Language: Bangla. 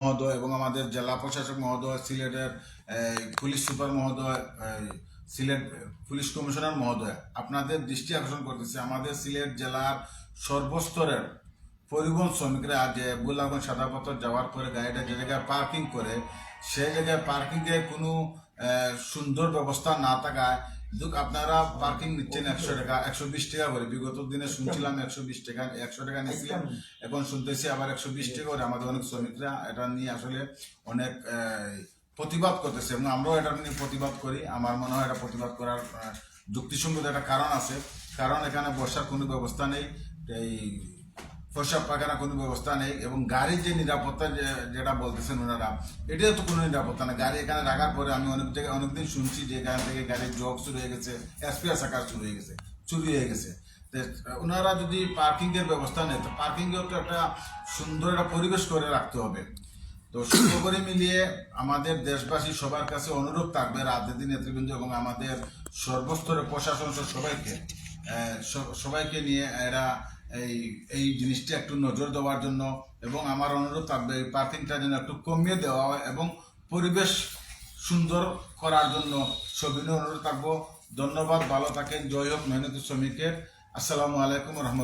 মহোদয় এবং আমাদের জেলা প্রশাসক মহোদয়, সিলেটের পুলিশ সুপার মহোদয় সিলেট পুলিশ কমিশনার মহোদয়, আপনাদের দৃষ্টি আকর্ষণ করতেছে। আমাদের সিলেট জেলার সর্বস্তরের পরিবহন শ্রমিকরা যে বুলাগঞ্জ সাদাপথর যাওয়ার পরে গাড়িটা যে জায়গায় পার্কিং করে সেই জায়গায় পার্কিংয়ে কোনো সুন্দর ব্যবস্থা না থাকায় দুক আপনারা পার্কিং নিচ্ছেন একশো টাকা একশো বিশ টাকা করে। বিগত দিনে শুনছিলাম একশো বিশ টাকা একশো টাকা নিয়েছিলাম এখন শুনতেছি আবার একশো বিশ টাকা করে আমাদের অনেক শ্রমিকরা এটা নিয়ে আসলে অনেক প্রতিবাদ করতেছে। এবং আমরাও এটা নিয়ে প্রতিবাদ করি। আমার মনে হয় এটা প্রতিবাদ করার যুক্তিসঙ্গত একটা কারণ আছে। কারণ এখানে বর্ষার কোনো ব্যবস্থা নেই। এই প্রসাব পায়খানা কোনো ব্যবস্থা নেই এবং গাড়ির যে নিরাপত্তা যেটা বলতেছেন ওনারা, এটাও তো কোনো নিরাপত্তা নেই। গাড়ি এখানে রাখার পরে আমি অনেক জায়গায় অনেকদিন শুনছি যে এখান থেকে গাড়ির জগ শুরু হয়ে গেছে, এসপিআর শাখা শুরু হয়ে গেছে, চুরি হয়ে গেছে। ওনারা যদি পার্কিংয়ের ব্যবস্থা নেয়, তো পার্কিংয়েও তো একটা সুন্দর একটা পরিবেশ করে রাখতে হবে। তো সর্বোপরি মিলিয়ে আমাদের দেশবাসী সবার কাছে অনুরোধ থাকবে রাজনীতি নেতৃবৃন্দ এবং আমাদের সর্বস্তরের প্রশাসন সবাইকে সবাইকে নিয়ে এরা এই এই জিনিসটা একটু নজর দেওয়ার জন্য এবং আমার অনুরোধ থাকবে এই পার্কিংটা যেন একটু কমিয়ে দেওয়া হয় এবং পরিবেশ সুন্দর করার জন্য সবিনয় অনুরোধ থাকব। ধন্যবাদ, ভালো থাকেন, জয় হোক মেহনতি শ্রমিকের। আসসালামু আলাইকুম রহমত